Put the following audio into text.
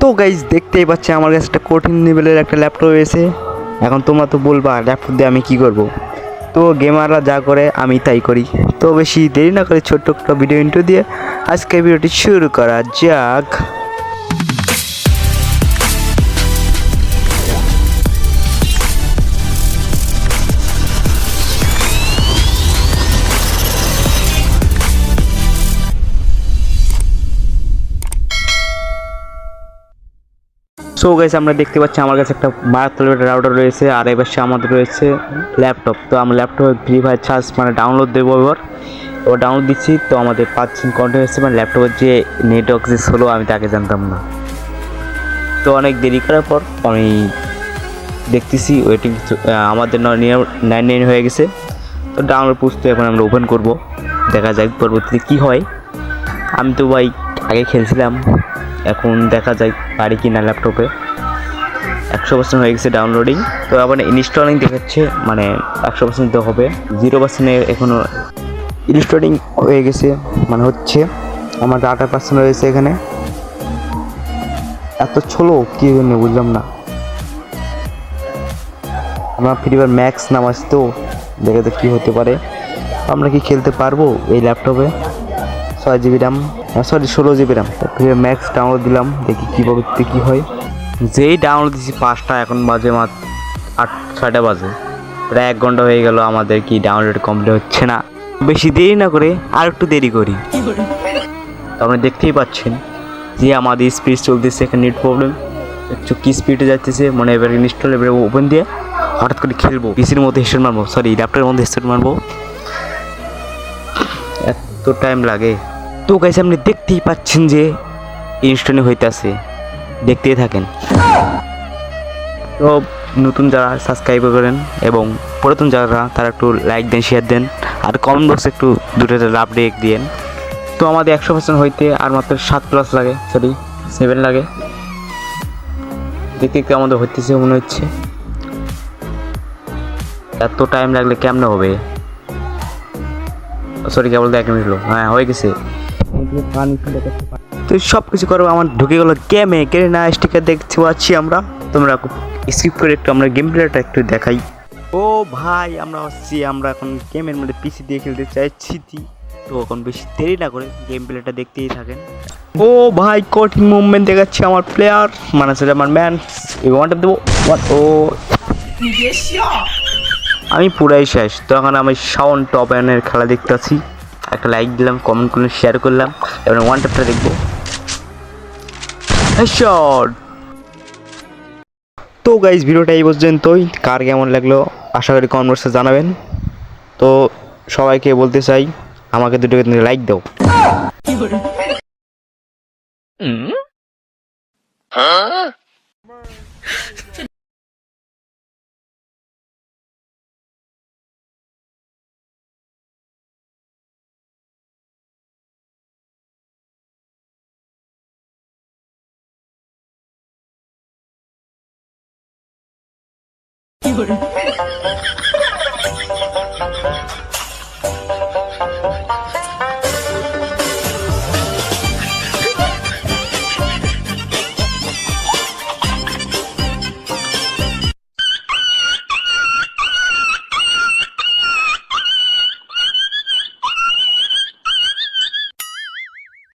তো গাইজ দেখতেই পাচ্ছি আমার কাছে একটা কঠিন লেভেলের একটা ল্যাপটপ এসে এখন তোমরা তো বলবা ল্যাপটপ দিয়ে আমি কি করব? তো গেমাররা যা করে, আমি তাই করি। তো বেশি দেরি না করে ছোট্ট একটা ভিডিও ইন্টু দিয়ে আজকে ভিডিওটি শুরু করা যাক। সো গাইস আমরা দেখতে পাচ্ছি আমার কাছে একটা মারাত্মক রাউটার রয়েছে আর এবার সে আমাদের রয়েছে ল্যাপটপ তো আমরা ল্যাপটপে ফ্রি ফায়ার চার্জ মানে ডাউনলোড দেবো এবার। এবার ডাউনলোড দিচ্ছি, তো আমাদের পাঁচ কন্টেন্ট হচ্ছে মানে ল্যাপটপের যে নেটওয়ার্ক যে হলো, আমি তাকে জানতাম না। তো অনেক দেরি করার পর আমি দেখতেছি ওয়েটিং আমাদের নাইন নাইন হয়ে গেছে। তো ডাউনলোড পুষতে এখন আমরা ওপেন করব, দেখা যাক পরবর্তীতে কী হয়। আমি তো ভাই আগে খেলছিলাম। এখন দেখা যায় পারি কি না ল্যাপটপে একশো পার্সেন্ট হয়ে গেছে ডাউনলোডিং তো আবার ইনস্টলিং দেখাচ্ছে মানে একশো পার্সেন্ট তো হবে। জিরো পার্সেন্টে এখনও ইনস্টলিং হয়ে গেছে মানে হচ্ছে আমার আঠারো পার্সেন্ট রয়েছে এখানে। এত ছোলো, কী জন্য বুঝলাম না। আমার ফ্রি ফায়ার ম্যাক্স নাম আছে তো, দেখে তো কী হতে পারে। আমরা কি খেলতে পারব এই ল্যাপটপে ছয় জিবি র্যাম সরি ষোলো জিবি র্যাম ম্যাক্স ডাউনলোড দিলাম, দেখি কী পরবর্তীতে কী হয়। যেই ডাউনলোড দিচ্ছি পাঁচটা, এখন বাজে মাত্র আট, ছয়টা বাজে। প্রায় এক ঘণ্টা হয়ে গেল, আমাদের কি ডাউনলোড কমপ্লিট হচ্ছে না। বেশি দেরি না করে আর একটু দেরি করি। আপনি দেখতেই পাচ্ছেন যে আমাদের স্পিড চলতেছে এখানে নেট প্রবলেম একটু কি স্পিডে যাচ্ছে মানে এবার ইনস্টল এবারে ওপেন দিয়ে হঠাৎ করে খেলব। পিসির মধ্যে হেডশট মারবো সরি ল্যাপটপের মধ্যে হেডশট মারবো। এত টাইম লাগে। তো গাইছে আপনি দেখতেই পাচ্ছেন যে ইনস্টলিং হইতাছে। দেখতেই থাকেন। তো নতুন যারা সাবস্ক্রাইব করেন এবং পুরাতন যারা, তারা একটু লাইক দেন শেয়ার দেন, আর কমেন্ট বক্সে একটু দুটো লাভ রেক দিয়েন। তো আমাদের একশো পার্সেন্ট হইতে আর মাত্র সাত প্লাস লাগে সরি সেভেন লাগে। দেখতে দেখতে আমাদের হইতেছে, মনে হচ্ছে। এত টাইম লাগলে কেমনে হবে? সরি কেবল দেখ মিনিট হ্যাঁ হয়ে গেছে। তো সব কিছু করো আমার ঢুকে গেলো গেমে গেলে না স্টিকার দেখতে পাচ্ছি আমরা? তোমরা স্কিপ করে একটু আমরা গেম প্লেটা একটু দেখাই। ও ভাই আমরা হচ্ছি আমরা এখন গেমের মধ্যে পিসি দিয়ে খেলতে চাইছি তো। এখন বেশি দেরি না করে গেম প্লেটা দেখতেই থাকেন। ও ভাই কঠিন মুভমেন্ট দেখাচ্ছে আমার প্লেয়ার মানে সেটা আমার ম্যান ওয়ানটা দেবো। ও। আমি পুরাই শেষ। তখন আমি শাওন টপ এনের খেলা দেখতে আছি একটা লাইক দিলাম কমেন্ট করলাম শেয়ার করলাম এবার ওয়ান টাপটা দেখব। তো গাইজ ভিডিওটা এই পর্যন্তই। কার কেমন লাগল আশা করি কমেন্ট বক্সে জানাবেন। তো সবাইকে বলতে চাই আমাকে দুটোকে তুমি লাইক দাও। হ্যাঁ? 有人